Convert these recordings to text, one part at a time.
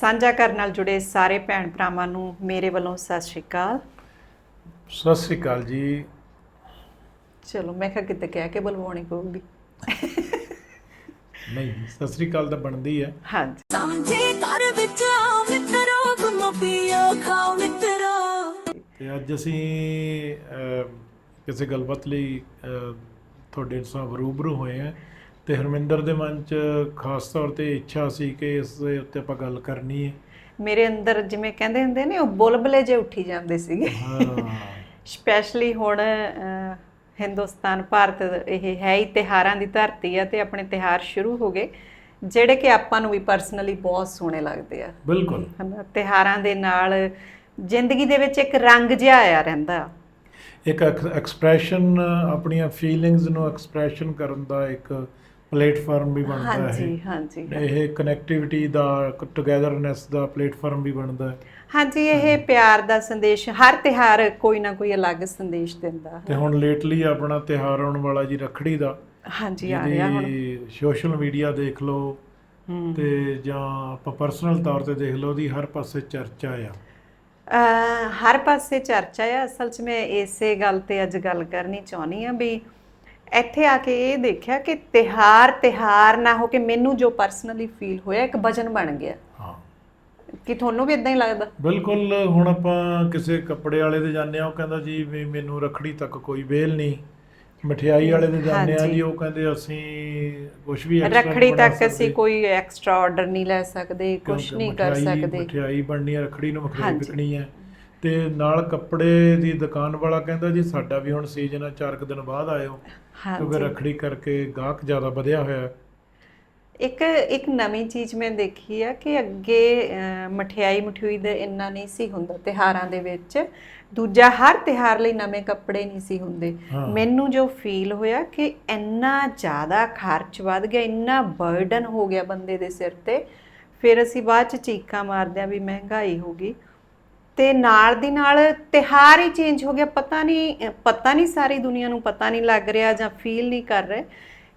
ਸਾਂਝਾ ਕਰਨ ਨਾਲ ਜੁੜੇ ਸਾਰੇ ਭੈਣ ਭਰਾਵਾਂ ਨੂੰ ਮੇਰੇ ਵੱਲੋਂ ਸਤਿ ਸ਼੍ਰੀ ਅਕਾਲ। ਸਤਿ ਸ੍ਰੀ ਅਕਾਲ ਜੀ। ਚਲੋ ਮੈਂ ਕਿਹਾ ਕਿਤੇ ਕਹਿ ਕੇ ਬੁਲਵਾਉਣੀ ਪਊਗੀ। ਨਹੀਂ ਸਤਿ ਸ੍ਰੀ ਅਕਾਲ ਤਾਂ ਬਣਦੀ ਹੈ ਹਾਂਜੀ। ਸਮਝੇ ਘਰ ਵਿੱਚ ਆਓ ਮਿੱਤਰੋ ਘੁੰਮੋ ਪੀਓ ਖਾਓ ਮਿੱਤਰੋ ਤੇ ਅੱਜ ਅਸੀਂ ਅਹ, ਕਿਸੇ ਗੱਲਬਾਤ ਲਈ ਅਹ, ਤੁਹਾਡੇ ਸਾਹਮਣੇ ਰੂਬਰੂ ਹੋਏ ਹਾਂ ਤੇ ਹਰਮਿੰਦਰ ਦੇ ਮਨ 'ਚ ਖਾਸ ਤੌਰ ਤੇ ਇੱਛਾ ਸੀ ਕਿ ਇਸ ਦੇ ਉੱਤੇ ਆਪਾਂ ਗੱਲ ਕਰਨੀ ਹੈ। ਮੇਰੇ ਅੰਦਰ ਜਿਵੇਂ ਕਹਿੰਦੇ ਹੁੰਦੇ ਨੇ ਉਹ ਬੁਲਬਲੇ ਜੇ ਉੱਠੀ ਜਾਂਦੇ ਸੀਗੇ। ਸਪੈਸ਼ਲੀ ਹੁਣ ਹਿੰਦੁਸਤਾਨ ਭਾਰਤ ਇਹ ਹੈ ਹੀ ਤਿਹਾਰਾਂ ਦੀ ਧਰਤੀ ਆ ਤੇ ਆਪਣੇ ਤਿਹਾਰ ਸ਼ੁਰੂ ਹੋ ਗਏ ਜਿਹੜੇ ਕਿ ਆਪਾਂ ਨੂੰ ਵੀ ਪਰਸਨਲੀ ਬਹੁਤ ਸੋਹਣੇ ਲੱਗਦੇ ਆ। ਬਿਲਕੁਲ। ਤਿਹਾਰਾਂ ਦੇ ਨਾਲ ਜ਼ਿੰਦਗੀ ਦੇ ਵਿੱਚ ਇੱਕ ਰੰਗ ਜਿਹਾ ਆਇਆ ਰਹਿੰਦਾ। ਇੱਕ ਐਕਸਪ੍ਰੈਸ਼ਨ ਆਪਣੀਆਂ ਫੀਲਿੰਗਸ ਨੂੰ ਐਕਸਪ੍ਰੈਸ਼ਨ ਕਰਨ ਦਾ ਇੱਕ ਪਲੇਟਫਾਰਮ ਵੀ ਬਣਦਾ ਹੈ। ਹਾਂਜੀ ਹਾਂਜੀ। ਇਹ ਕਨੈਕਟੀਵਿਟੀ ਦਾ ਟੁਗੇਦਰਨੈਸ ਦਾ ਪਲੇਟਫਾਰਮ ਵੀ ਬਣਦਾ ਹੈ। ਹਾਂਜੀ ਇਹ ਪਿਆਰ ਦਾ ਸੰਦੇਸ਼ ਹਰ ਤਿਹਾਰ ਕੋਈ ਨਾ ਕੋਈ ਅਲੱਗ ਸੰਦੇਸ਼ ਦਿੰਦਾ ਤੇ ਹੁਣ ਲੇਟਲੀ ਆਪਣਾ ਤਿਉਹਾਰ ਆਉਣ ਵਾਲਾ ਜੀ ਰੱਖੜੀ ਦਾ ਹਾਂਜੀ ਆ ਰਿਹਾ ਹੁਣ। ਸੋਸ਼ਲ ਮੀਡੀਆ ਦੇਖ ਲਓ। ਤੇ ਜਾਂ ਆਪਾਂ ਪਰਸਨਲ ਤੌਰ ਤੇ ਦੇਖ ਲਓ ਦੀ ਹਰ ਪਾਸੇ ਚਰਚਾ ਆ। ਹਰ ਪਾਸੇ ਚਰਚਾ ਹੈ ਅਸਲ 'ਚ ਮੈਂ ਇਸੇ ਗੱਲ ਤੇ ਅੱਜ ਗੱਲ ਕਰਨੀ ਚਾਹੁੰਦੀ ਆ ਵੀ ਇੱਥੇ ਆ ਕੇ ਇਹ ਦੇਖਿਆ ਕਿ ਤਿਹਾਰ ਤਿਹਾਰ ਨਾ ਹੋ ਕੇ ਮੈਨੂੰ ਜੋ ਪਰਸਨਲੀ ਫੀਲ ਹੋਇਆ ਇੱਕ ਵਜਨ ਬਣ ਗਿਆ ਹਾਂ ਕਿ ਤੁਹਾਨੂੰ ਵੀ ਇਦਾਂ ਹੀ ਲੱਗਦਾ ਬਿਲਕੁਲ ਹੁਣ ਆਪਾਂ ਕਿਸੇ ਕੱਪੜੇ ਵਾਲੇ ਦੇ ਜਾਂਦੇ ਆ ਉਹ ਕਹਿੰਦਾ ਜੀ ਵੀ ਮੈਨੂੰ ਰੱਖੜੀ ਤੱਕ ਕੋਈ ਵੇਲ ਨਹੀਂ ਮਠਿਆਈ ਵਾਲੇ ਦੇ ਜਾਂਦੇ ਆ। ਜੀ ਉਹ ਕਹਿੰਦੇ ਅਸੀਂ ਕੁਝ ਵੀ ਨਹੀਂ ਰੱਖੜੀ ਤੱਕ ਅਸੀਂ। ਕੋਈ ਐਕਸਟਰਾ ਆਰਡਰ ਨਹੀਂ ਲੈ ਸਕਦੇ ਕੁਝ ਨਹੀਂ ਕਰ ਸਕਦੇ ਮਠਿਆਈ ਬਣਨੀ ਹੈ ਰੱਖੜੀ ਨੂੰ ਹਾਂਜੀ। ਵਿਕਣੀ ਹੈ ਤੇ ਨਾਲ ਕੱਪੜੇ ਦੀ ਦੁਕਾਨ ਵਾਲਾ ਕਹਿੰਦਾ ਜੀ ਸਾਡਾ ਵੀ ਹੁਣ ਸੀਜ਼ਨ ਆ ਚਾਰ ਕੁ ਦਿਨ ਬਾਅਦ ਆਇਓ। ਕਿਉਂਕਿ ਹਾਂਜੀ ਰੱਖੜੀ ਕਰਕੇ ਗਾਹਕ ਜ਼ਿਆਦਾ ਵਧਿਆ ਹੋਇਆ ਹੈ। ਇੱਕ ਇੱਕ ਨਵੀਂ ਚੀਜ਼ ਮੈਂ ਦੇਖੀ ਆ ਕਿ ਅੱਗੇ ਅਹ, ਮਠਿਆਈ ਮਠਿਊਈ ਦਾ ਇੰਨਾ ਨਹੀਂ ਸੀ ਹੁੰਦਾ ਤਿਹਾਰਾਂ ਦੇ ਵਿੱਚ। ਦੂਜਾ ਹਰ ਤਿਹਾਰ ਲਈ ਨਵੇਂ ਕੱਪੜੇ ਨਹੀਂ ਸੀ ਹੁੰਦੇ। ਹਾਂ। ਮੈਨੂੰ ਜੋ ਫੀਲ ਹੋਇਆ ਕਿ ਇੰਨਾ ਜ਼ਿਆਦਾ ਖਰਚ ਵੱਧ ਗਿਆ ਇੰਨਾ ਬਰਡਨ ਹੋ ਗਿਆ ਬੰਦੇ ਦੇ ਸਿਰ ਤੇ। ਫਿਰ ਅਸੀਂ ਬਾਅਦ ਚ ਚੀਕਾਂ ਮਾਰਦੇ ਆ ਵੀ ਮਹਿੰਗਾਈ ਹੋ ਗਈ। ਤੇ ਨਾਲ ਦੀ ਨਾਲ ਤਿਹਾਰ ਹੀ ਚੇਂਜ ਹੋ ਗਿਆ। ਪਤਾ ਨਹੀਂ ਪਤਾ ਨਹੀਂ ਸਾਰੀ ਦੁਨੀਆ ਨੂੰ ਪਤਾ ਨਹੀਂ ਲੱਗ ਰਿਹਾ ਜਾਂ ਫੀਲ ਨਹੀਂ ਕਰ ਰਹੇ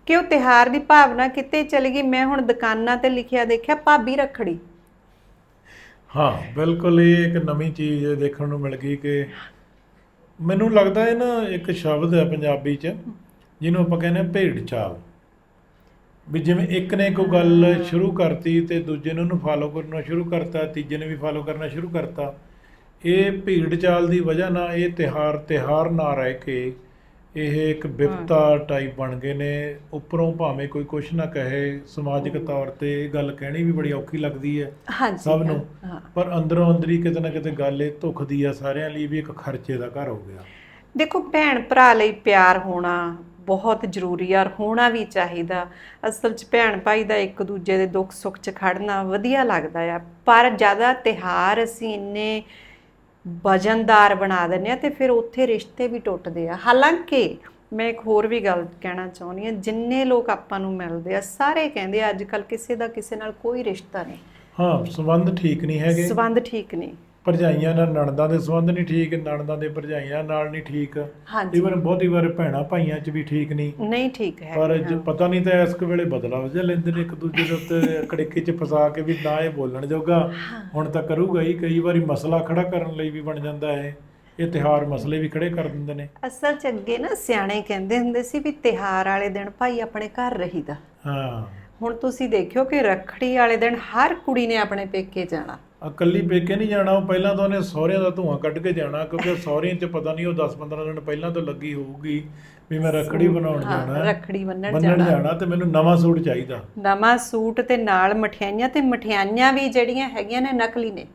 ਕਿ ਉਹ ਤਿਹਾਰ ਦੀ ਭਾਵਨਾ ਕਿਤੇ ਚਲੀ ਗਈ। ਮੈਂ ਹੁਣ ਦੁਕਾਨਾਂ ਤੇ ਲਿਖਿਆ ਦੇਖਿਆ, ਭਾਬੀ ਰੱਖੜੀ। ਹਾਂ, ਬਿਲਕੁਲ ਇਹ ਇੱਕ ਨਵੀਂ ਚੀਜ਼ ਦੇਖਣ ਨੂੰ ਮਿਲ ਗਈ ਕਿ ਮੈਨੂੰ ਲੱਗਦਾ ਹੈ ਨਾ ਇੱਕ ਸ਼ਬਦ ਹੈ ਪੰਜਾਬੀ 'ਚ, ਜਿਹਨੂੰ ਆਪਾਂ ਕਹਿੰਦੇ ਹਾਂ ਭੇਡ ਚਾਲ। ਵੀ ਜਿਵੇਂ ਇੱਕ ਨੇ ਕੋਈ ਗੱਲ ਸ਼ੁਰੂ ਕਰਤੀ ਤੇ ਦੂਜੇ ਨੇ ਉਹਨੂੰ ਫਾਲੋ ਕਰਨਾ ਸ਼ੁਰੂ ਕਰਤਾ, ਤੀਜੇ ਨੇ ਵੀ ਫਾਲੋ ਕਰਨਾ ਸ਼ੁਰੂ ਕਰਤਾ ਇਹ ਭੀੜ ਚਾਲ ਦੀ ਵਜ੍ਹਾ ਨਾਲ ਇਹ ਤਿਹਾਰ ਤਿਹਾਰ ਨਾ ਰਹਿ ਕੇ ਇਹ ਇੱਕ ਬਿਪਤਾ ਟਾਈਪ ਬਣ ਗਏ ਨੇ। ਉੱਪਰੋਂ ਭਾਵੇਂ ਕੋਈ ਕੁਛ ਨਾ ਕਹੇ ਸਮਾਜਿਕ ਤੌਰ ਤੇ ਇਹ ਗੱਲ ਕਹਿਣੀ ਵੀ ਬੜੀ ਔਖੀ ਲੱਗਦੀ ਹੈ ਸਭ ਨੂੰ। ਪਰ ਅੰਦਰੋਂ ਅੰਦਰੀ ਕਿਤੇ ਨਾ ਕਿਤੇ ਗੱਲ ਇਹ ਧੁਖਦੀ ਆ ਸਾਰਿਆਂ ਲਈ ਵੀ ਇੱਕ ਖਰਚੇ ਦਾ ਘਰ ਹੋ ਗਿਆ। ਦੇਖੋ ਭੈਣ ਭਰਾ ਲਈ ਪਿਆਰ ਹੋਣਾ ਬਹੁਤ ਜ਼ਰੂਰੀ ਆ ਹੋਣਾ ਵੀ ਚਾਹੀਦਾ। ਅਸਲ 'ਚ ਭੈਣ ਭਾਈ ਦਾ ਇੱਕ ਦੂਜੇ ਦੇ ਦੁੱਖ ਸੁੱਖ 'ਚ ਖੜਨਾ ਵਧੀਆ ਲੱਗਦਾ ਆ। ਪਰ ਜ਼ਿਆਦਾ ਤਿਹਾਰ ਅਸੀਂ ਇੰਨੇ ਵਜਨਦਾਰ ਬਣਾ ਦਿੰਦੇ ਆ ਤੇ ਫਿਰ ਉੱਥੇ ਰਿਸ਼ਤੇ ਵੀ ਟੁੱਟਦੇ ਆ। ਹਾਲਾਂਕਿ ਮੈਂ ਇੱਕ ਹੋਰ ਵੀ ਗੱਲ ਕਹਿਣਾ ਚਾਹੁੰਦੀ ਆ ਜਿੰਨੇ ਲੋਕ ਆਪਾਂ ਨੂੰ ਮਿਲਦੇ ਆ ਸਾਰੇ ਕਹਿੰਦੇ ਆ ਅੱਜ ਕੱਲ ਕਿਸੇ ਦਾ ਕਿਸੇ ਨਾਲ ਕੋਈ ਰਿਸ਼ਤਾ ਨਹੀਂ। ਹਾਂ ਸੰਬੰਧ ਠੀਕ ਨਹੀਂ ਹੈਗੇ। ਸਬੰਧ ਠੀਕ ਨਹੀਂ। ਭਰਜਾਈਆਂ ਨਾਲ ਨਣਦਾਂ ਦੇ ਸੰਬੰਧ ਨਹੀਂ ਠੀਕ ਨਣਦਾਂ ਦੇ ਭਰਜਾਈਆਂ ਨਾਲ ਨਹੀਂ ਠੀਕ। ਹਾਂਜੀ। ਈਵਨ ਬਹੁਤੀ ਵਾਰ ਭੈਣਾਂ ਭਾਈਆਂ 'ਚ ਵੀ ਠੀਕ ਨਹੀਂ। ਨਹੀਂ ਠੀਕ ਹੈ ਪਰ ਜੇ ਪਤਾ ਨਹੀਂ ਤਾਂ ਇਸ ਕੁ ਵੇਲੇ ਬਦਲਾਵ ਜਿਹਾ ਲੈਂਦੇ ਨੇ ਇੱਕ ਦੂਜੇ ਦੇ ਉੱਤੇ ਕੜਿੱਕੀ 'ਚ ਫਸਾ ਕੇ ਵੀ ਨਾ ਇਹ ਬੋਲਣ ਜੋਗਾ। ਹੁਣ ਤਾਂ ਕਰੂਗਾ ਹੀ ਕਈ ਵਾਰੀ ਮਸਲਾ ਖੜਾ ਕਰਨ ਲਈ ਵੀ ਬਣ ਜਾਂਦਾ ਹੈ। ਇਹ ਤਿਹਾਰ ਮਸਲੇ ਵੀ ਖੜੇ ਕਰ ਦਿੰਦੇ ਨੇ। ਅਸਲ 'ਚ ਅੱਗੇ ਨਾ ਸਿਆਣੇ ਕਹਿੰਦੇ ਹੁੰਦੇ ਸੀ ਵੀ ਤਿਹਾਰ ਵਾਲੇ ਦਿਨ ਭਾਈ ਆਪਣੇ ਘਰ ਰਹੀਦਾ। ਹਾਂ। ਹੁਣ ਤੁਸੀਂ ਦੇਖਿਓ ਕਿ ਰੱਖੜੀ ਵਾਲੇ ਦਿਨ ਹਰ ਕੁੜੀ ਨੇ ਆਪਣੇ ਪੇਕੇ ਜਾਣਾ। ਇਕੱਲੀ ਪੇਕੇ ਨਹੀਂ ਜਾਣਾ ਉਹ ਪਹਿਲਾਂ ਤਾਂ ਉਹਨੇ ਸਹੁਰਿਆਂ ਦਾ ਧੂਆਂ ਕੱਢ ਕੇ ਜਾਣਾ ਕਿਉਂਕਿ ਸਹੁਰਿਆਂ 'ਚ ਪਤਾ ਨਹੀਂ ਉਹ 10-15 ਦਿਨ ਪਹਿਲਾਂ ਤੋਂ ਲੱਗੀ ਹੋਊਗੀ ਵੀ ਮੈਂ ਰੱਖੜੀ ਬਣਾਉਣ ਜਾਣਾ ਰੱਖੜੀ ਬੰਨਣ ਜਾਣਾ। ਜਾਣਾ ਤੇ ਮੈਨੂੰ ਨਵਾਂ ਸੂਟ ਚਾਹੀਦਾ। ਨਵਾਂ ਸੂਟ ਤੇ ਨਾਲ ਮਠਿਆਈਆਂ ਤੇ ਮਠਿਆਈਆਂ ਵੀ ਜਿਹੜੀਆਂ ਹੈਗੀਆਂ ਨੇ ਨਕਲੀ ਨੇ।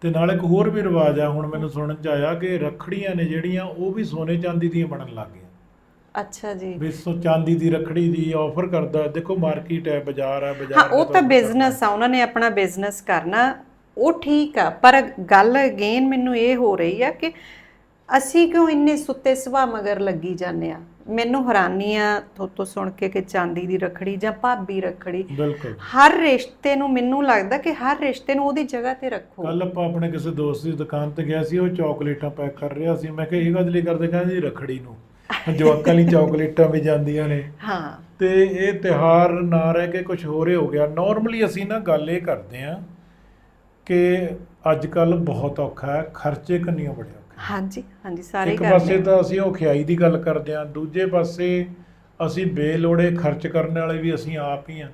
ਤੇ ਨਾਲ ਇੱਕ ਹੋਰ ਵੀ ਰਿਵਾਜ ਆ ਹੁਣ ਮੈਨੂੰ ਸੁਣਨ ਚ ਆਇਆ ਕਿ ਰੱਖੜੀਆਂ ਨੇ ਜਿਹੜੀਆਂ ਉਹ ਵੀ ਸੋਨੇ ਚਾਂਦੀ ਦੀਆਂ ਬਣਨ ਲੱਗ ਗਈਆਂ। ਅੱਛਾ ਜੀ। ਵੀ ਸੋ ਚਾਂਦੀ ਦੀ ਰੱਖੜੀ ਦੀ ਆਫਰ ਕਰਦਾ ਦੇਖੋ ਮਾਰਕੀਟ ਹੈ ਬਾਜ਼ਾਰ ਹੈ ਹਾਂ ਬਾਜ਼ਾਰ ਉਹ ਤਾਂ ਬਿਜ਼ਨਸ ਆ ਉਹਨਾਂ ਨੇ ਆਪਣਾ ਬਿਜ਼ਨਸ ਕਰਨਾ ਉਹ ਠੀਕ ਆ ਪਰ ਗੱਲ ਅਗੇਨ ਮੈਨੂੰ ਇਹ ਹੋ ਰਹੀ ਆ ਕਿ ਅਸੀਂ ਕਿਉਂ ਇੰਨੇ ਸੁੱਤੇ ਸੁਭਾ ਮਗਰ ਲੱਗੀ ਜਾਂਦੇ ਆ? ਮੈਨੂੰ ਹੈਰਾਨੀ ਆ ਤੋਂ ਸੁਣ ਕੇ ਕਿ ਚਾਂਦੀ ਦੀ ਰੱਖੜੀ ਜਾਂ ਭਾਬੀ ਰੱਖੜੀ ਬਿਲਕੁਲ। ਹਰ ਰਿਸ਼ਤੇ ਨੂੰ ਮੈਨੂੰ ਲੱਗਦਾ ਕਿ ਹਰ ਰਿਸ਼ਤੇ ਨੂੰ ਉਹਦੀ ਜਗ੍ਹਾ ਤੇ ਰੱਖੋ। ਕੱਲ ਆਪਾਂ ਆਪਣੇ ਕਿਸੇ ਦੋਸਤ ਦੀ ਦੁਕਾਨ ਤੇ ਗਿਆ ਸੀ ਉਹ ਚਾਕਲੇਟਾਂ ਪੈਕ ਕਰ ਰਿਹਾ ਸੀ। ਮੈਂ ਕਿਹਾ ਇਹ ਗੱਲ ਲਈ ਕਰਦੇ ਕਹਿੰਦੇ ਜੀ ਰੱਖੜੀ ਨੂੰ। ਜਵਾਕਾਂ ਲਈ ਚਾਕਲੇਟਾਂ ਵੀ ਜਾਂਦੀਆਂ ਨੇ। ਹਾਂ। ਤੇ ਇਹ ਤਿਹਾਰ ਨਾ ਰਹਿ ਕੇ ਕੁਝ ਹੋਰ ਹੀ ਹੋ ਗਿਆ। ਨਾਰਮਲੀ ਅਸੀਂ ਨਾ ਗੱਲ ਇਹ ਕਰਦੇ ਆ ਕਿ ਅੱਜ ਕੱਲ ਬਹੁਤ ਔਖਾ ਹੈ ਖਰਚੇ ਕੰਨੀਓ ਬੜੇ ਔਖੇ ਹਾਂਜੀ ਹਾਂਜੀ ਸਾਰੇ ਇੱਕ ਪਾਸੇ। ਤਾਂ ਅਸੀਂ ਔਖਿਆਈ ਦੀ ਗੱਲ ਕਰਦੇ ਹਾਂ ਦੂਜੇ ਪਾਸੇ ਅਸੀਂ ਬੇਲੋੜੇ ਖਰਚ ਕਰਨ ਵਾਲੇ ਵੀ ਅਸੀਂ ਆਪ ਹੀ ਹਾਂ।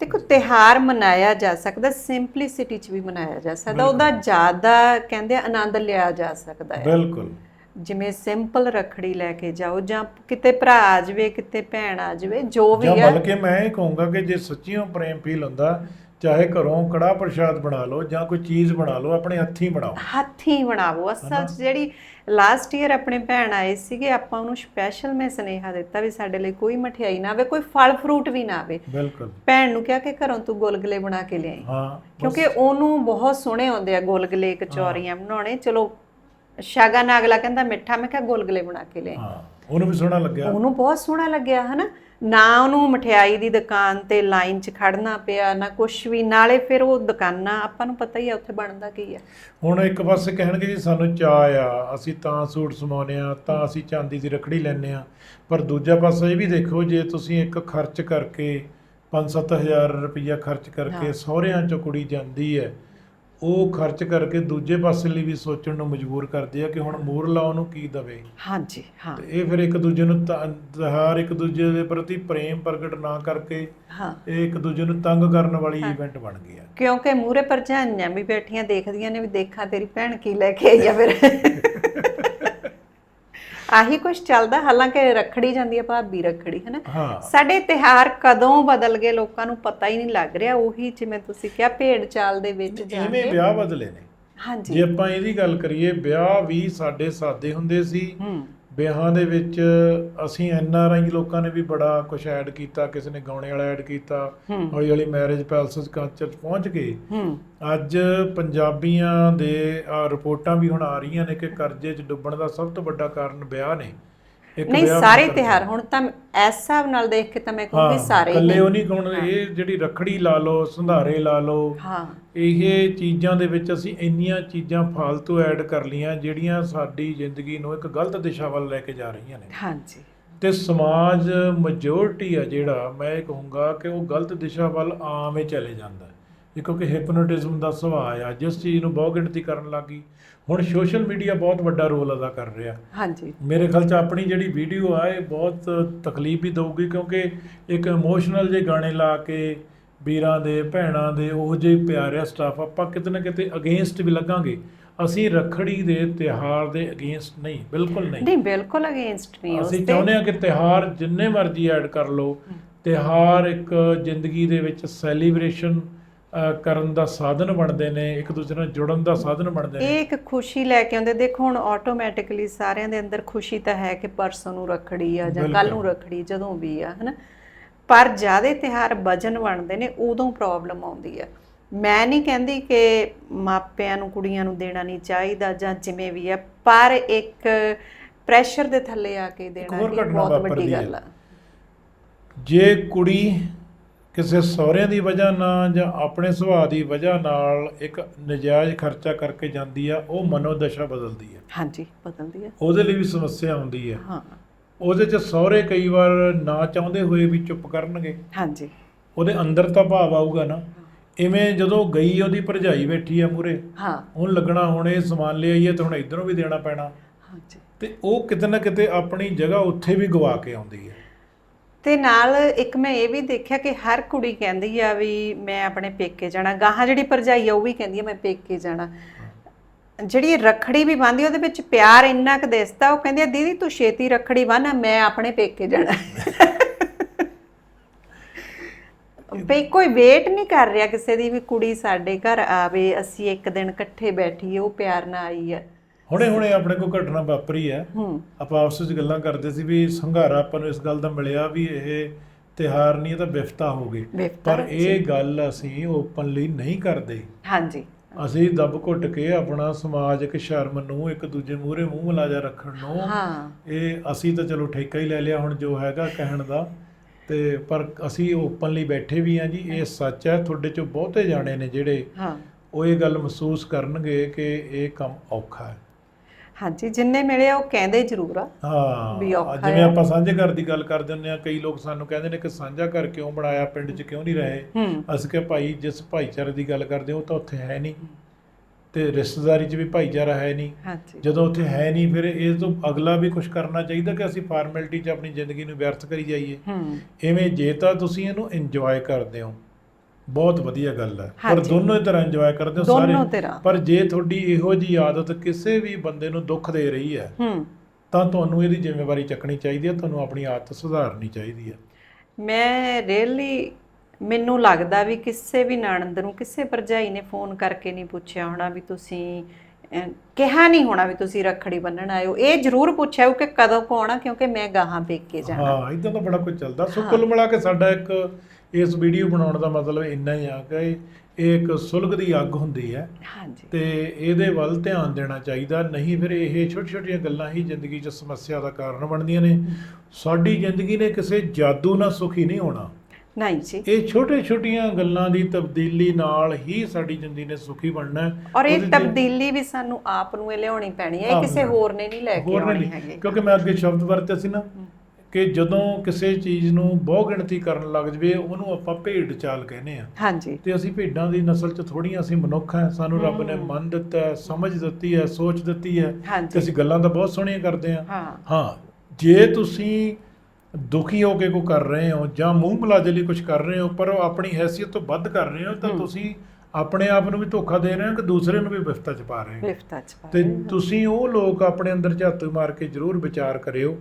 ਦੇਖੋ ਤਿਹਾਰ ਮਨਾਇਆ ਜਾ ਸਕਦਾ ਸਿੰਪਲਿਸਿਟੀ ਚ ਵੀ ਮਨਾਇਆ ਜਾ ਸਕਦਾ ਬਿਲਕੁਲ। ਉਹਦਾ ਜ਼ਿਆਦਾ ਕਹਿੰਦੇ ਆਨੰਦ ਲਿਆ ਜਾ ਸਕਦਾ ਹੈ। ਬਿਲਕੁਲ। ਜਿਵੇਂ ਸਿੰਪਲ ਰੱਖੜੀ ਲੈ ਕੇ ਜਾਓ ਜਾਂ ਕਿਤੇ ਭਰਾ ਆ ਜਾਵੇ ਕਿਤੇ ਭੈਣ ਆ ਜਾਵੇ ਜੋ ਵੀ ਜਾਂ ਹੈ ਬਲਕਿ ਮੈਂ ਇਹ ਕਹੂੰਗਾ ਕਿ ਜੇ ਸੱਚੀਓ ਪ੍ਰੇਮ ਫੀਲ ਹੁੰਦਾ ਚਾਹੇ ਘਰੋਂ ਕੜਾ ਪ੍ਰਸ਼ਾਦ ਬਣਾ ਲਓ ਜਾਂ ਕੋਈ ਚੀਜ਼ ਬਣਾ ਲਓ ਆਪਣੇ ਹੱਥੀਂ ਬਣਾਓ। ਹੱਥੀਂ ਬਣਾਵੋ ਅਸਲ? 'ਚ ਜਿਹੜੀ ਲਾਸਟ ਈਅਰ ਆਪਣੇ ਭੈਣ ਆਏ ਸੀਗੇ ਆਪਾਂ ਉਹਨੂੰ ਸਪੈਸ਼ਲ ਮੈਂ ਸੁਨੇਹਾ ਦਿੱਤਾ ਵੀ ਸਾਡੇ ਲਈ ਕੋਈ ਮਠਿਆਈ ਨਾ ਆਵੇ ਕੋਈ ਫਲ ਫਰੂਟ ਵੀ ਨਾ ਆਵੇ। ਬਿਲਕੁਲ। ਭੈਣ ਨੂੰ ਕਿਹਾ ਕਿ ਘਰੋਂ ਤੂੰ ਗੁਲਗੁਲੇ ਬਣਾ ਕੇ ਲਿਆਈ। ਹਾਂ ਕਿਉਂਕਿ ਉਹਨੂੰ ਬਹੁਤ ਸੋਹਣੇ ਆਉਂਦੇ ਆ ਗੁਲਗੁਲੇ ਕਚੌਰੀਆਂ ਬਣਾਉਣੇ। ਚਲੋ ਸ਼ਗਨ ਅਗਲਾ ਕਹਿੰਦਾ ਮਿੱਠਾ ਮੈਂ ਕਿਹਾ ਗੁਲਗੁਲੇ ਬਣਾ ਕੇ ਲਿਆਈ। ਹਾਂ ਉਹਨੂੰ ਵੀ ਸੋਹਣਾ ਲੱਗਿਆ। ਉਹਨੂੰ ਬਹੁਤ ਸੋਹਣਾ ਲੱਗਿਆ ਹਨਾ? ਨਾ ਉਹਨੂੰ ਮਠਿਆਈ ਦੀ ਦੁਕਾਨ ਤੇ ਲਾਈਨ 'ਚ ਖੜਨਾ ਪਿਆ ਨਾ ਕੁਛ ਵੀ ਨਾਲੇ ਫਿਰ ਉਹ ਦੁਕਾਨਾਂ ਆਪਾਂ ਨੂੰ ਪਤਾ ਹੀ ਆ ਉੱਥੇ ਬਣਦਾ ਕੀ ਆ ਹੁਣ ਇੱਕ ਪਾਸੇ ਕਹਿਣਗੇ ਜੀ ਸਾਨੂੰ ਚਾਅ ਆ ਅਸੀਂ ਤਾਂ ਸੂਟ ਸਮਾਉਨੇ ਆ ਤਾਂ ਅਸੀਂ ਚਾਂਦੀ ਦੀ ਰੱਖੜੀ ਲੈਨੇ ਆ ਪਰ ਦੂਜਾ ਪਾਸਾ ਇਹ ਵੀ ਦੇਖੋ ਜੇ ਤੁਸੀਂ ਇੱਕ ਖਰਚ ਕਰਕੇ 5-7000 ਰੁਪਈਆ ਖਰਚ ਕਰਕੇ। ਸਹੁਰਿਆਂ ਚੋਂ ਕੁੜੀ ਜਾਂਦੀ ਹੈ ਉਹ ਖਰਚ ਕਰਕੇ ਦੂਜੇ ਪਾਸੇ ਲਈ ਵੀ ਸੋਚਣ ਨੂੰ ਮਜਬੂਰ ਕਰਦੇ ਆ ਕਿ ਹੁਣ ਮੂਰਲਾ ਉਹਨੂੰ ਕੀ ਦਵੇ। ਹਾਂਜੀ ਹਾਂ। ਤੇ ਇਹ ਫਿਰ ਇੱਕ ਦੂਜੇ ਨੂੰ ਤ- ਇੱਕ ਦੂਜੇ ਦੇ ਪ੍ਰਤੀ ਪ੍ਰੇਮ ਪ੍ਰਗਟ ਨਾ ਕਰਕੇ ਹਾਂ। ਇਹ ਇੱਕ ਦੂਜੇ ਨੂੰ ਤੰਗ ਕਰਨ ਵਾਲੀ ਇਵੈਂਟ ਬਣ ਗਈ ਆ। ਕਿਉਂਕਿ ਮੂਰੇ ਪਰਜਾਈਆਂ ਵੀ ਬੈਠੀਆਂ ਦੇਖਦੀਆਂ ਨੇ ਵੀ ਦੇਖਾਂ ਤੇਰੀ ਭੈਣ ਕੀ ਲੈ ਕੇ ਆਈ ਆ ਫਿਰ। ਆਹੀ ਕੁਝ ਚੱਲਦਾ ਹਾਲਾਂਕਿ ਰੱਖੜੀ ਜਾਂਦੀ ਆ ਭਾਬੀ ਰੱਖੜੀ ਹੈਨਾ? ਸਾਡੇ ਤਿਹਾਰ ਕਦੋਂ ਬਦਲ ਗਏ ਲੋਕਾਂ ਨੂੰ ਪਤਾ ਹੀ ਨਹੀਂ ਲੱਗ ਰਿਹਾ ਉਹੀ ਜਿਵੇਂ ਤੁਸੀਂ ਕਿਹਾ ਭੇਡ ਚਾਲ ਦੇ ਵਿੱਚ ਜਾ ਐਵੇਂ ਕੇ ਵਿਆਹ ਬਦਲੇ ਨੇ। ਹਾਂਜੀ। ਜੇ ਆਪਾਂ ਇਹਦੀ ਗੱਲ ਕਰੀਏ ਵਿਆਹ ਵੀ ਸਾਡੇ ਸਾਦੇ ਹੁੰਦੇ ਸੀ। ਹੂੰ। ਵਿਆਹਾਂ ਦੇ ਵਿੱਚ ਅਸੀਂ ਐਨ ਆਰ ਆਈ ਲੋਕਾਂ ਨੇ ਵੀ ਬੜਾ ਕੁਝ ਐਡ ਕੀਤਾ ਕਿਸੇ ਨੇ ਗਾਉਣੇ ਵਾਲਾ ਐਡ ਕੀਤਾ ਹੌਲੀ ਹੌਲੀ ਮੈਰਿਜ ਪੈਲਸਸ ਕਲਚਰ ਪਹੁੰਚ ਗਏ। ਅੱਜ ਪੰਜਾਬੀਆਂ ਦੇ ਰਿਪੋਰਟਾਂ ਵੀ ਹੁਣ ਆ ਰਹੀਆਂ ਨੇ ਕਿ ਕਰਜ਼ੇ 'ਚ ਡੁੱਬਣ ਦਾ ਸਭ ਤੋਂ ਵੱਡਾ ਕਾਰਨ ਵਿਆਹ ਨੇ। ਇੱਕ ਨਹੀਂ ਵਿਆਹ ਸਾਰੇ। ਤਿਹਾਰ ਹੁਣ ਤਾਂ ਇਸ ਹਿਸਾਬ ਨਾਲ ਦੇਖ ਕੇ ਤਾਂ ਮੈਂ ਕਹੂੰਗੀ ਸਾਰੇ ਹੀ ਇਕੱਲੇ। ਉਹ ਨਹੀਂ ਕਹਣ ਇਹ ਜਿਹੜੀ ਰੱਖੜੀ ਲਾ ਲਓ ਸੰਧਾਰੇ ਲਾ ਲਓ ਹਾਂ। ਇਹ ਚੀਜ਼ਾਂ ਦੇ ਵਿੱਚ ਅਸੀਂ ਇੰਨੀਆਂ ਚੀਜ਼ਾਂ ਫालतू ਐਡ ਕਰ ਲੀਆਂ ਜਿਹੜੀਆਂ ਸਾਡੀ ਜ਼ਿੰਦਗੀ ਨੂੰ ਇੱਕ ਗਲਤ ਦਿਸ਼ਾ ਵੱਲ ਲੈ ਕੇ ਜਾ ਰਹੀਆਂ ਨੇ। ਹਾਂਜੀ। ਤੇ ਸਮਾਜ ਮੈਜੋਰਟੀ ਆ ਜਿਹੜਾ ਮੈਂ ਇਹ ਕਹੂੰਗਾ ਕਿ ਉਹ ਗਲਤ ਦਿਸ਼ਾ ਵੱਲ ਆਮ ਹੀ ਚਲੇ ਜਾਂਦਾ। ਹੈ ਇਹ ਕਿਉਂਕਿ ਹਿਪਨੋਟਿਜ਼ਮ ਦਾ ਸੁਭਾਅ ਆ ਜਿਸ ਚੀਜ਼ ਨੂੰ ਬਹੁ ਗਿਣਤੀ ਕਰਨ ਲੱਗੀ ਹੁਣ ਸੋਸ਼ਲ ਮੀਡੀਆ ਬਹੁਤ ਵੱਡਾ ਰੋਲ ਅਦਾ ਕਰ ਰਿਹਾ। ਹਾਂਜੀ। ਮੇਰੇ ਖਿਆਲ ਚ ਆਪਣੀ ਜਿਹੜੀ ਵੀਡੀਓ ਆ ਇਹ ਬਹੁਤ ਤਕਲੀਫ ਵੀ ਦਊਗੀ ਕਿਉਂਕਿ ਇੱਕ ਇਮੋਸ਼ਨਲ ਜੇ ਗਾਣੇ ਲਾ ਕੇ ਵੀਰਾਂ ਦੇ ਭੈਣਾਂ ਦੇ ਉਹ ਜਿਹੇ ਪਿਆਰਿਆ ਸਟਾਫ ਆਪਾਂ ਕਿਤੇ ਨਾ ਕਿਤੇ ਅਗੇਂਸਟ ਵੀ ਲੱਗਾਂਗੇ। ਅਸੀਂ ਰੱਖੜੀ ਦੇ ਤਿਹਾਰ ਦੇ ਅਗੇਂਸਟ ਨਹੀਂ ਬਿਲਕੁਲ ਨਹੀਂ। ਨਹੀਂ ਬਿਲਕੁਲ ਅਗੇਂਸਟ ਨਹੀਂ ਅਸੀਂ ਚਾਹੁੰਦੇ ਹਾਂ ਕਿ ਤਿਹਾਰ ਜਿੰਨੇ ਮਰਜ਼ੀ ਐਡ ਕਰ ਲਓ। ਤਿਹਾਰ ਇੱਕ ਜ਼ਿੰਦਗੀ ਦੇ ਵਿੱਚ ਸੈਲੀਬ੍ਰੇਸ਼ਨ ਕਰਨ ਦਾ ਸਾਧਨ ਬਣਦੇ ਨੇ ਇੱਕ ਦੂਜੇ ਨਾਲ ਜੁੜਨ ਦਾ ਸਾਧਨ ਬਣਦੇ ਨੇ ਇਹ ਇੱਕ ਖੁਸ਼ੀ ਲੈ ਕੇ ਆਉਂਦੇ ਦੇਖੋ ਹੁਣ ਆਟੋਮੈਟਿਕਲੀ ਸਾਰਿਆਂ ਦੇ ਅੰਦਰ ਖੁਸ਼ੀ ਤਾਂ ਹੈ ਕਿ ਪਰਸੋਂ ਨੂੰ ਰੱਖੜੀ ਆ ਜਾਂ ਕੱਲ। ਨੂੰ ਰੱਖੜੀ ਜਦੋਂ ਵੀ ਆ ਹਨਾ ਪਰ ਜਿਆਦੇ ਤਿਹਾਰ ਵਜਨ ਬਣਦੇ ਨੇ ਉਦੋਂ ਪ੍ਰੋਬਲਮ ਆਉਂਦੀ ਆ ਮੈਂ ਨਹੀਂ ਕਹਿੰਦੀ ਕਿ ਮਾਪਿਆਂ ਨੂੰ ਕੁੜੀਆਂ ਨੂੰ ਦੇਣਾ ਨਹੀਂ ਚਾਹੀਦਾ ਜਾਂ ਜਿਵੇਂ ਵੀ ਆ ਪਰ ਇੱਕ ਪ੍ਰੈਸ਼ਰ ਦੇ ਥੱਲੇ ਆ ਕੇ ਦੇਣਾ ਬਹੁਤ ਵੱਡੀ। ਗੱਲ ਆ ਜੇ ਕੁੜੀ ਕਿਸੇ ਸਹੁਰਿਆਂ ਦੀ ਵਜ੍ਹਾ ਨਾਲ ਜਾਂ ਆਪਣੇ ਸੁਭਾਅ ਦੀ ਵਜ੍ਹਾ ਨਾਲ ਇੱਕ ਨਜਾਇਜ਼ ਖਰਚਾ ਕਰਕੇ ਜਾਂਦੀ ਆ ਉਹ ਮਨੋਦਸ਼ਾ ਬਦਲਦੀ ਆ। ਹਾਂਜੀ ਬਦਲਦੀ ਆ। ਉਹਦੇ ਲਈ ਵੀ ਸਮੱਸਿਆ ਆਉਂਦੀ ਆ। ਹਾਂ। ਉਹਦੇ 'ਚ ਸਹੁਰੇ ਕਈ ਵਾਰ ਨਾ ਚਾਹੁੰਦੇ ਹੋਏ ਵੀ ਚੁੱਪ ਕਰਨਗੇ। ਹਾਂਜੀ। ਉਹਦੇ ਅੰਦਰ ਤਾਂ ਭਾਵ ਆਊਗਾ ਨਾ। ਇਵੇਂ ਜਦੋਂ ਗਈ ਉਹਦੀ ਭਰਜਾਈ ਬੈਠੀ ਆ ਮੂਰੇ ਹਾਂ। ਉਹਨੂੰ ਲੱਗਣਾ ਹੁਣ ਇਹ ਸਮਾਨ ਲਿਆਈਏ ਤੇ ਹੁਣ ਇਧਰੋਂ ਵੀ ਦੇਣਾ ਪੈਣਾ। ਹਾਂਜੀ। ਤੇ ਉਹ ਕਿਤੇ ਨਾ ਕਿਤੇ ਆਪਣੀ ਜਗ੍ਹਾ ਉੱਥੇ ਵੀ ਗਵਾ ਕੇ ਆਉਂਦੀ ਹੈ ਤੇ ਨਾਲ ਇੱਕ ਮੈਂ ਇਹ ਵੀ ਦੇਖਿਆ ਕਿ ਹਰ ਕੁੜੀ ਕਹਿੰਦੀ ਆ ਵੀ ਮੈਂ ਆਪਣੇ ਪੇਕੇ ਜਾਣਾ ਗਾਹਾਂ ਜਿਹੜੀ ਭਰਜਾਈ ਆ ਉਹ ਵੀ ਕਹਿੰਦੀ ਆ ਮੈਂ ਪੇਕੇ ਜਾਣਾ। ਜਿਹੜੀ ਰੱਖੜੀ ਵੀ ਬੰਨ੍ਹਦੀ ਉਹਦੇ ਵਿੱਚ ਪਿਆਰ ਇੰਨਾ ਕੁ ਦਿਸਦਾ ਉਹ ਕਹਿੰਦੀ ਆ ਦੀਦੀ ਤੂੰ ਛੇਤੀ ਰੱਖੜੀ ਬੰਨ ਮੈਂ ਆਪਣੇ ਪੇਕੇ ਜਾਣਾ। ਬਈ ਕੋਈ ਵੇਟ ਨਹੀਂ ਕਰ ਰਿਹਾ ਕਿਸੇ ਦੀ ਵੀ ਕੁੜੀ ਸਾਡੇ ਘਰ ਆਵੇ ਅਸੀਂ ਇੱਕ ਦਿਨ ਇਕੱਠੇ ਬੈਠੀਏ ਉਹ ਪਿਆਰ ਨਾਲ ਆਈ ਆ। ਹੁਣੇ ਹੁਣੇ ਆਪਣੇ ਕੋਲ ਘਟਨਾ ਵਾਪਰੀ ਹੈ। ਹੂੰ। ਆਪਾਂ ਆਪਸ ਵਿੱਚ ਗੱਲਾਂ ਕਰਦੇ ਸੀ ਵੀ ਸੰਘਾਰਾ ਆਪਾਂ ਨੂੰ ਇਸ ਗੱਲ ਦਾ ਮਿਲਿਆ ਵੀ ਇਹ ਤਿਹਾਰ ਨਹੀਂ ਇਹ ਤਾਂ ਵਿਫਤਾ ਹੋ ਵਿਫਤਾ ਪਰ ਇਹ ਗੱਲ ਅਸੀਂ ਓਪਨਲੀ ਨਹੀਂ ਕਰਦੇ। ਹਾਂਜੀ। ਅਸੀਂ ਦੱਬ ਘੁੱਟ ਕੇ ਆਪਣਾ ਸਮਾਜਿਕ ਸ਼ਰਮ ਨੂੰ ਇੱਕ ਦੂਜੇ ਮੂਹਰੇ ਮੂੰਹ ਮਲਾਜਾ ਰੱਖਣ ਨੂੰ ਹਾਂ। ਇਹ ਅਸੀਂ ਤਾਂ ਚਲੋ ਠੇਕਾ ਹੀ ਲੈ ਲਿਆ ਹੁਣ ਜੋ ਹੈਗਾ ਕਹਿਣ ਦਾ। ਤੇ ਪਰ ਅਸੀਂ ਓਪਨਲੀ ਬੈਠੇ ਵੀ ਆ ਜੀ ਇਹ ਸੱਚ ਹੈ ਤੁਹਾਡੇ ਚੋਂ ਬਹੁਤੇ ਜਾਣੇ ਨੇ ਜਿਹੜੇ ਹਾਂ। ਉਹ ਇਹ ਗੱਲ ਮਹਿਸੂਸ ਕਰਨਗੇ ਕਿ ਇਹ ਕੰਮ ਔਖਾ ਹੈ। ਹਾਂਜੀ ਜਿੰਨੇ ਮਿਲੇ ਆ ਉਹ ਕਹਿੰਦੇ ਜ਼ਰੂਰ ਆ ਵੀ ਹਾਂ ਔਖਾ ਜਿਵੇਂ ਆ। ਆਪਾਂ ਸਾਂਝੇ ਘਰ ਦੀ ਗੱਲ ਕਰਦੇ ਹੁੰਦੇ ਆ ਕਈ ਲੋਕ ਸਾਨੂੰ ਕਹਿੰਦੇ ਨੇ ਕਿ ਸਾਂਝਾ ਘਰ ਕਿਉਂ ਬਣਾਇਆ ਪਿੰਡ 'ਚ ਕਿਉਂ ਨਹੀਂ ਰਹੇ? ਹੂੰ। ਅਸੀਂ ਕਿ ਭਾਈ ਜਿਸ ਭਾਈਚਾਰੇ ਦੀ ਗੱਲ ਕਰਦੇ ਹੋ ਉਹ ਤਾਂ ਉੱਥੇ ਹੈ ਨਹੀਂ ਤੇ ਰਿਸ਼ਤੇਦਾਰੀ 'ਚ ਵੀ ਭਾਈਚਾਰਾ ਹੈ ਨਹੀਂ। ਹਾਂਜੀ। ਜਦੋਂ ਉੱਥੇ ਹੈ ਨਹੀਂ ਫਿਰ ਇਸ ਤੋਂ ਅਗਲਾ ਵੀ ਕੁਝ ਕਰਨਾ ਚਾਹੀਦਾ ਕਿ ਅਸੀਂ ਫਾਰਮੈਲਿਟੀ 'ਚ ਆਪਣੀ ਜ਼ਿੰਦਗੀ ਨੂੰ ਵਿਅਰਥ ਕਰੀ ਜਾਈਏ? ਹੂੰ। ਐਵੇਂ ਜੇ ਤਾਂ ਤੁਸੀਂ ਇਹਨੂੰ ਇੰਜੋਏ ਕਰਦੇ ਹੋ। ਬਹੁਤ ਵਧੀਆ ਗੱਲ ਹੈ। ਪਰ। ਦੋਨੋਂ ਹੀ ਤਰ੍ਹਾਂ ਇੰਜੋਏ ਕਰਦੇ ਹੋ ਦੋਨੋਂ ਸਾਰੇ ਤਰ੍ਹਾਂ। ਪਰ ਜੇ ਤੁਹਾਡੀ ਇਹੋ ਜੀ ਆਦਤ ਕਿਸੇ ਵੀ ਬੰਦੇ ਨੂੰ ਦੁੱਖ ਦੇ ਰਹੀ ਹੈ ਹੂੰ। ਤਾਂ ਤੁਹਾਨੂੰ ਇਹਦੀ ਜ਼ਿੰਮੇਵਾਰੀ ਚੱਕਣੀ ਚਾਹੀਦੀ ਹੈ ਤੁਹਾਨੂੰ ਆਪਣੀ ਆਦਤ ਸੁਧਾਰਨੀ ਚਾਹੀਦੀ ਹੈ। ਮੈਂ ਰੀਅਲੀ ਮੈਨੂੰ ਲੱਗਦਾ ਵੀ ਕਿਸੇ ਵੀ ਨਣਦ ਨੂੰ ਕਿਸੇ ਭਰਜਾਈ ਨੇ ਫੋਨ ਕਰਕੇ ਨਹੀਂ ਪੁੱਛਿਆ ਹੋਣਾ ਵੀ ਤੁਸੀਂ ਅਹ, ਕਿਹਾ ਨਹੀਂ ਹੋਣਾ ਵੀ ਤੁਸੀਂ ਰੱਖੜੀ ਬੰਨਣ ਆਇਓ ਇਹ ਜ਼ਰੂਰ ਪੁੱਛਿਆ ਹੋਊ ਕਿ ਕਦੋਂ ਕੁ ਆਉਣਾ ਕਿਉਂਕਿ ਮੈਂ ਗਾਹਾਂ ਪੇਕ ਕੇ ਜਾਣਾ। ਹਾਂ ਇਦਾਂ ਦਾ ਬੜਾ ਕੁਝ ਚੱਲਦਾ। ਸੋ ਕੁੱਲ ਮਿਲਾ ਕੇ ਸਾਡਾ ਇੱਕ ਇਸ ਵੀਡੀਓ ਬਣਾਉਣ ਦਾ ਮਤਲਬ ਇੰਨਾ ਹੀ ਆ ਕਿ ਇਹ ਇੱਕ ਸੁਲਗ ਦੀ ਅੱਗ ਹੁੰਦੀ ਹੈ। ਹਾਂਜੀ। ਤੇ ਇਹਦੇ ਵੱਲ ਧਿਆਨ ਦੇਣਾ ਚਾਹੀਦਾ ਨਹੀਂ ਫਿਰ ਇਹ ਛੋਟੀ ਛੋਟੀਆਂ ਗੱਲਾਂ ਹੀ ਜ਼ਿੰਦਗੀ 'ਚ ਸਮੱਸਿਆ ਦਾ ਕਾਰਨ ਬਣਦੀਆਂ ਨੇ। ਸਾਡੀ ਜ਼ਿੰਦਗੀ ਨੇ ਕਿਸੇ ਜਾਦੂ ਨਾਲ ਸੁਖੀ ਨਹੀਂ ਹੋਣਾ। ਨਹੀਂ ਜੀ। ਇਹ ਛੋਟੇ ਛੋਟੀਆਂ ਗੱਲਾਂ ਦੀ ਤਬਦੀਲੀ ਨਾਲ ਹੀ ਸਾਡੀ ਜ਼ਿੰਦਗੀ ਨੇ ਸੁਖੀ ਬਣਨਾ ਹੈ। ਔਰ ਇਹ ਤਬਦੀਲੀ ਵੀ ਸਾਨੂੰ ਆਪ ਨੂੰ ਇਹ ਲਿਆਉਣੀ ਪੈਣੀ ਹੈ। ਇਹ ਕਿਸੇ। ਹੋਰ ਨੇ ਨਹੀਂ ਲੈ ਕੇ ਆਉਣੀ ਹੈਗੀ। ਕਿਉਂਕਿ ਮੈਂ ਅੱਗੇ ਸ਼ਬਦ ਵਰਤਿਆ ਸੀ ਨਾ ਕਿ ਜਦੋਂ ਕਿਸੇ ਚੀਜ਼ ਨੂੰ ਬਹੁ ਗਿਣਤੀ ਕਰਨ ਲੱਗ ਜਵੇ ਉਹਨੂੰ ਆਪਾਂ ਭੇਡ ਚਾਲ ਕਹਿੰਦੇ ਆ ਹਾਂਜੀ। ਤੇ ਅਸੀਂ ਭੇਡਾਂ ਦੀ ਨਸਲ 'ਚ ਥੋੜੀਆਂ ਅਸੀਂ ਮਨੁੱਖ ਹਾਂ। ਸਾਨੂੰ ਰੱਬ ਨੇ ਮਨ ਦਿੱਤਾ ਹੈ ਸਮਝ ਦਿੱਤੀ ਹੈ ਸੋਚ ਦਿੱਤੀ ਹੈ। ਤੇ ਅਸੀਂ ਗੱਲਾਂ ਤਾਂ ਬਹੁਤ ਸੋਹਣੀਆਂ ਕਰਦੇ ਹਾਂ। ਹਾਂ ਜੇ ਤੁਸੀਂ ਦੁਖੀ ਹੋ ਕੇ ਕੋ ਕਰ ਰਹੇ ਹੋ ਜਾਂ ਮੂੰਹ ਮਲਾਜੇ ਲਈ ਕੁਝ ਕਰ ਰਹੇ ਹੋ ਪਰ ਉਹ ਆਪਣੀ ਹੈਸੀਅਤ ਤੋਂ ਵੱਧ ਕਰ ਰਹੇ ਹੋ ਤਾਂ ਤੁਸੀਂ ਆਪਣੇ ਆਪ ਨੂੰ ਵੀ ਧੋਖਾ ਦੇ ਰਹੇ ਹੋ ਕਿ ਦੂਸਰੇ ਨੂੰ ਵੀ ਵਿਫਤਾ ਚ ਪਾ ਰਹੇ ਹੋ? ਵਿਫਤਾ ਚ ਪਾ ਤੇ। ਤੁਸੀਂ ਉਹ ਲੋਕ ਆਪਣੇ ਅੰਦਰ ਝਾਤੂ ਮਾਰ ਕੇ ਜ਼ਰੂਰ ਵਿਚਾਰ ਕਰਿਓ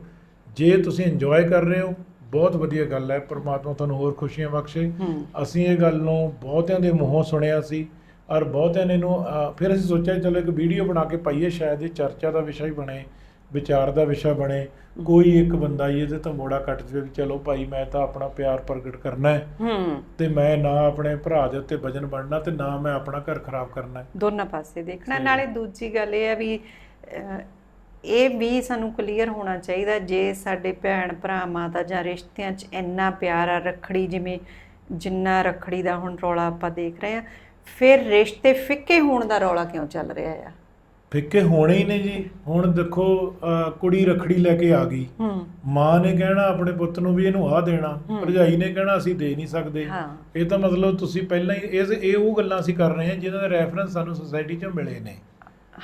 ਜੇ ਤੁਸੀਂ ਇੰਜੋਏ ਕਰ ਰਹੇ ਹੋ ਬਹੁਤ ਵਧੀਆ ਗੱਲ ਹੈ ਪ੍ਰਮਾਤਮਾ ਤੁਹਾਨੂੰ ਹੋਰ ਖੁਸ਼ੀਆਂ ਬਖਸ਼ੇ। ਅਸੀਂ ਇਹ ਗੱਲ ਨੂੰ ਬਹੁਤਿਆਂ ਦੇ ਮੂੰਹੋਂ ਸੁਣਿਆ ਸੀ ਔਰ ਬਹੁਤਿਆਂ ਨੇ ਇਹਨੂੰ ਫਿਰ ਅਸੀਂ ਸੋਚਿਆ ਚਲੋ ਇੱਕ ਵੀਡੀਓ ਬਣਾ ਕੇ ਪਾਈਏ ਸ਼ਾਇਦ ਇਹ ਚਰਚਾ ਦਾ ਵਿਸ਼ਾ ਹੀ ਬਣੇ। ਵਿਚਾਰ ਦਾ ਵਿਸ਼ਾ ਬਣੇ ਕੋਈ ਇੱਕ ਬੰਦਾ ਹੀ ਇਹਦੇ ਤੋਂ ਮੋੜਾ ਕੱਟ ਜਵੇ ਵੀ ਚਲੋ ਭਾਈ ਮੈਂ ਤਾਂ ਆਪਣਾ ਪਿਆਰ ਪ੍ਰਗਟ ਕਰਨਾ ਹੈ ਹੂੰ। ਤੇ ਮੈਂ ਨਾ ਆਪਣੇ ਭਰਾ ਦੇ ਉੱਤੇ ਵਜਨ ਬਣਨਾ ਤੇ ਨਾ ਮੈਂ ਆਪਣਾ ਘਰ ਖਰਾਬ ਕਰਨਾ ਹੈ। ਦੋਨਾਂ ਪਾਸੇ ਦੇਖਣਾ। ਨਾਲੇ ਦੂਜੀ ਗੱਲ ਇਹ ਹੈ ਵੀ ਇਹ ਵੀ ਸਾਨੂੰ ਕਲੀਅਰ ਹੋਣਾ ਚਾਹੀਦਾ ਜੇ ਸਾਡੇ ਭੈਣ ਭਰਾਵਾਂ ਦਾ ਜਾਂ ਰਿਸ਼ਤਿਆਂ 'ਚ ਇੰਨਾ ਪਿਆਰ ਆ ਰੱਖੜੀ ਜਿਵੇਂ ਜਿੰਨਾ ਰੱਖੜੀ ਦਾ ਹੁਣ ਰੌਲਾ ਆਪਾਂ ਦੇਖ ਰਹੇ ਆ ਫਿਰ ਰਿਸ਼ਤੇ ਫਿੱਕੇ ਹੋਣ ਦਾ ਰੌਲਾ ਕਿਉਂ ਚੱਲ ਰਿਹਾ ਆ? ਫਿੱਕੇ ਹੋਣੇ ਹੀ ਨੇ ਜੀ। ਹੁਣ ਦੇਖੋ ਅਹ, ਕੁੜੀ ਰਖੜੀ ਲੈ ਕੇ ਆ ਗਈ। ਹੂੰ। ਮਾਂ ਨੇ ਕਹਿਣਾ ਆਪਣੇ ਪੁੱਤ ਨੂੰ ਵੀ ਇਹਨੂੰ ਆਹ ਦੇਣਾ। ਭਰਜਾਈ ਨੇ ਕਹਿਣਾ ਅਸੀਂ ਦੇ ਨਹੀਂ ਸਕਦੇ। ਹਾਂ। ਇਹ ਤਾਂ ਮਤਲਬ ਤੁਸੀਂ ਪਹਿਲਾਂ ਹੀ ਇਹ ਇਹ ਉਹ ਗੱਲਾਂ ਅਸੀਂ ਕਰ ਰਹੇ ਹਾਂ ਜਿਨ੍ਹਾਂ ਦੇ ਰੈਫਰੈਂਸ ਸਾਨੂੰ ਸੁਸਾਇਟੀ 'ਚੋਂ ਮਿਲੇ ਨੇ।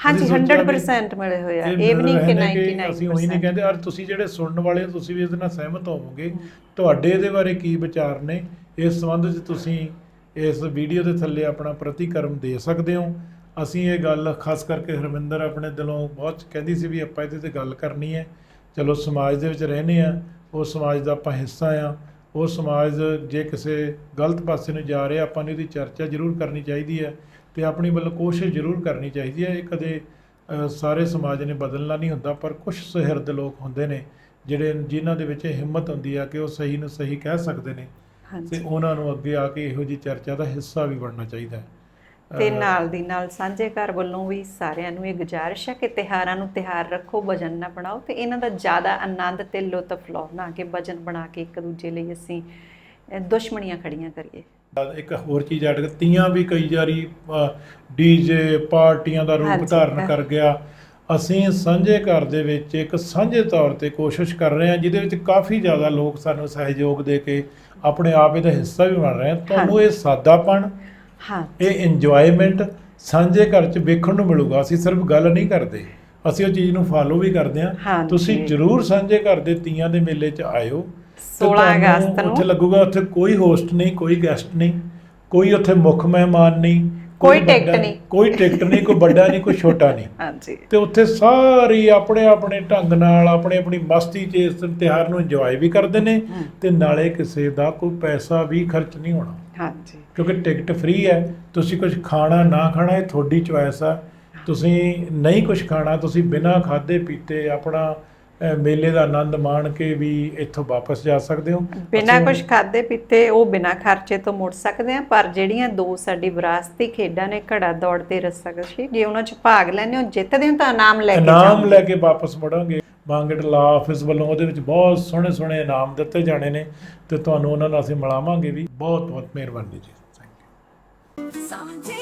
ਹਾਂਜੀ ਤੁਸੀਂ ਸੋਚਿਆ ਵੀ 100% ਮਿਲੇ ਹੋਏ ਆ। ਇਹ ਇਹ ਵੀ ਨਹੀਂ ਕਿ ਰਹੇ ਨੇ ਅਸੀਂ ਉਹੀ ਨਹੀਂ 99% ਕਹਿੰਦੇ। ਔਰ ਤੁਸੀਂ ਜਿਹੜੇ ਸੁਣਨ ਵਾਲੇ ਹੋ ਤੁਸੀਂ ਵੀ ਇਹਦੇ ਨਾਲ ਸਹਿਮਤ ਹੋਵੋਗੇ। ਤੁਹਾਡੇ ਇਹਦੇ ਬਾਰੇ ਕੀ ਵਿਚਾਰ ਨੇ? ਇਸ ਸੰਬੰਧ 'ਚ ਤੁਸੀਂ ਇਸ ਵੀਡੀਓ ਦੇ ਥੱਲੇ ਆਪਣਾ ਪ੍ਰਤੀਕਰਮ ਦੇ ਸਕਦੇ ਹੋ। ਅਸੀਂ ਇਹ ਗੱਲ ਖਾਸ ਕਰਕੇ ਹਰਮਿੰਦਰ ਆਪਣੇ ਦਿਲੋਂ ਬਹੁਤ ਕਹਿੰਦੀ ਸੀ ਵੀ ਆਪਾਂ ਇਹਦੇ ਤੇ ਗੱਲ ਕਰਨੀ ਹੈ। ਚਲੋ ਸਮਾਜ ਦੇ ਵਿੱਚ ਰਹਿੰਦੇ ਆ ਉਹ ਸਮਾਜ ਦਾ ਆਪਾਂ ਹਿੱਸਾ ਆ ਉਹ ਸਮਾਜ ਜੇ ਕਿਸੇ ਗਲਤ ਪਾਸੇ ਨੂੰ ਜਾ ਰਿਹਾ ਆਪਾਂ ਨੂੰ ਇਹਦੀ ਚਰਚਾ ਜ਼ਰੂਰ ਕਰਨੀ ਚਾਹੀਦੀ ਹੈ ਤੇ ਆਪਣੀ ਵੱਲੋਂ ਕੋਸ਼ਿਸ਼ ਜ਼ਰੂਰ ਕਰਨੀ ਚਾਹੀਦੀ ਹੈ। ਇਹ ਕਦੇ ਸਾਰੇ ਸਮਾਜ ਨੇ ਬਦਲਣਾ ਨਹੀਂ ਹੁੰਦਾ ਪਰ ਕੁਝ ਸੁਹਿਰਦ ਲੋਕ ਹੁੰਦੇ ਨੇ ਜਿਹੜੇ ਜਿਨ੍ਹਾਂ ਦੇ ਵਿੱਚ ਹਿੰਮਤ ਹੁੰਦੀ ਆ ਕਿ ਉਹ ਸਹੀ ਨੂੰ ਸਹੀ ਕਹਿ ਸਕਦੇ ਨੇ ਤੇ ਉਹਨਾਂ ਨੂੰ ਅੱਗੇ ਆ ਕੇ ਇਹੋ ਜੀ ਚਰਚਾ ਦਾ ਹਿੱਸਾ ਵੀ ਬਣਨਾ ਚਾਹੀਦਾ ਹੈ। ਤੇ ਨਾਲ ਦੀ ਨਾਲ ਸਾਂਝੇ ਘਰ ਵੱਲੋਂ ਵੀ ਸਾਰਿਆਂ ਨੂੰ ਇਹ ਗੁਜ਼ਾਰਿਸ਼ ਹੈ ਕਿ ਤਿਹਾਰਾਂ ਨੂੰ ਤਿਹਾਰ ਰੱਖੋ ਵਜਨ ਨਾ ਬਣਾਓ ਤੇ ਇਹਨਾਂ ਦਾ ਜ਼ਿਆਦਾ ਆਨੰਦ ਤੇ ਲੁਤਫ ਲਓ ਨਾ ਕਿ ਵਜਨ ਬਣਾ ਕੇ ਇੱਕ ਦੂਜੇ ਲਈ ਅਸੀਂ ਦੁਸ਼ਮਣੀਆਂ ਖੜੀਆਂ ਕਰੀਏ। ਇੱਕ ਹੋਰ ਚੀਜ਼ ਐਡ ਤੀਆਂ ਵੀ ਕਈ ਵਾਰੀ ਡੀਜੇ ਪਾਰਟੀਆਂ ਦਾ ਰੂਪ। ਧਾਰਨ ਕਰ ਗਿਆ। ਅਸੀਂ ਸਾਂਝੇ ਘਰ ਦੇ ਵਿੱਚ ਇੱਕ ਸਾਂਝੇ ਤੌਰ ਤੇ ਕੋਸ਼ਿਸ਼ ਕਰ ਰਹੇ ਹਾਂ ਜਿਹਦੇ ਵਿੱਚ ਕਾਫੀ ਜ਼ਿਆਦਾ ਲੋਕ ਸਾਨੂੰ ਸਹਿਯੋਗ ਦੇ ਕੇ ਆਪਣੇ ਆਪ ਇਹਦਾ ਹਿੱਸਾ ਵੀ ਬਣ ਰਹੇ ਹਨ। ਤੁਹਾਨੂੰ ਇਹ ਸਾਦਾਪਣ ਹਾਂ। ਇਹ ਇੰਜੋਇਮੈਂਟ ਸਾਂਝੇ ਘਰ 'ਚ ਵੇਖਣ ਨੂੰ ਮਿਲੂਗਾ। ਅਸੀਂ ਸਿਰਫ ਗੱਲ ਨਹੀਂ ਕਰਦੇ। ਅਸੀਂ ਉਹ ਚੀਜ਼ ਨੂੰ ਫਾਲੋ ਵੀ ਕਰਦੇ ਹਾਂ। ਤੁਸੀਂ ਜ਼ਰੂਰ ਸਾਂਝੇ ਘਰ ਦੇ ਤੀਆਂ ਦੇ ਮੇਲੇ 'ਚ ਆਇਓ। ਤੇ 16 ਤੁਹਾਨੂੰ ਅਗਸਤ ਨੂੰ। ਉੱਥੇ ਲੱਗੂਗਾ ਉੱਥੇ ਕੋਈ ਹੋਸਟ ਨਹੀਂ ਕੋਈ ਗੈਸਟ ਨਹੀਂ ਕੋਈ ਉੱਥੇ ਮੁੱਖ ਮਹਿਮਾਨ ਨਹੀਂ ਕੋਈ ਟਿਕਟ ਨਹੀਂ। ਕੋਈ ਟਿਕਟ ਨਹੀਂ ਕੋਈ ਵੱਡਾ ਨਹੀਂ ਕੋਈ ਛੋਟਾ ਨਹੀਂ। ਹਾਂਜੀ। ਤੇ ਉੱਥੇ ਸਾਰੇ ਆਪਣੇ ਆਪਣੇ ਢੰਗ ਨਾਲ ਆਪਣੇ ਆਪਣੀ ਮਸਤੀ 'ਚ ਇਸ ਤਿਉਹਾਰ ਨੂੰ ਇੰਜੋਏ ਵੀ ਕਰਦੇ ਨੇ। ਤੇ ਨਾਲੇ ਕਿਸੇ ਦਾ ਕੋਈ ਪੈਸਾ ਵੀ ਖਰਚ ਨਹੀਂ ਹੋਣਾ। ਹਾਂਜੀ। ਕਿਉਂਕਿ ਟਿਕਟ ਫ੍ਰੀ ਹੈ ਤੁਸੀਂ ਕੁਝ ਖਾਣਾ ਨਾ ਖਾਣਾ ਇਹ ਤੁਹਾਡੀ ਚੁਆਇਸ ਆ। ਤੁਸੀਂ ਨਹੀਂ ਕੁਝ ਖਾਣਾ ਤੁਸੀਂ ਬਿਨਾਂ ਖਾਦੇ ਪੀਤੇ ਆਪਣਾ ਮੇਲੇ ਦਾ ਆਨੰਦ ਮਾਣ ਕੇ ਵੀ ਇੱਥੋਂ ਵਾਪਸ ਜਾ ਸਕਦੇ ਹੋ। ਬਿਨਾਂ ਕੁਝ ਖਾਦੇ ਪੀਤੇ ਉਹ ਬਿਨਾਂ ਖਰਚੇ ਤੋਂ ਮੁੜ ਸਕਦੇ ਆ ਪਰ ਜਿਹੜੀਆਂ ਦੋ ਸਾਡੀ ਵਿਰਾਸਤੀ ਖੇਡਾਂ ਨੇ ਘੜਾ ਦੌੜ ਤੇ ਰੱਸਾਕਸ਼ੀ ਜੇ ਉਹਨਾਂ 'ਚ ਭਾਗ ਲੈਂਦੇ ਹੋ ਜਿੱਤਦੇ ਹੋ ਤਾਂ ਇਨਾਮ ਲੈ ਕੇ ਇਨਾਮ ਲੈ ਕੇ ਵਾਪਸ ਮੁੜਾਂਗੇ। ਬਾਂਗਟ ਲਾ ਆਫਿਸ ਵੱਲੋਂ ਉਹਦੇ ਵਿੱਚ ਬਹੁਤ ਸੋਹਣੇ ਸੋਹਣੇ ਇਨਾਮ ਦਿੱਤੇ ਜਾਣੇ ਨੇ ਤੇ ਤੁਹਾਨੂੰ ਉਹਨਾਂ ਨਾਲ ਅਸੀਂ ਮਿਲਾਵਾਂਗੇ ਵੀ ਬਹੁਤ ਬਹੁਤ ਮਿਹਰਬਾਨੀ ਜੀ। Someday.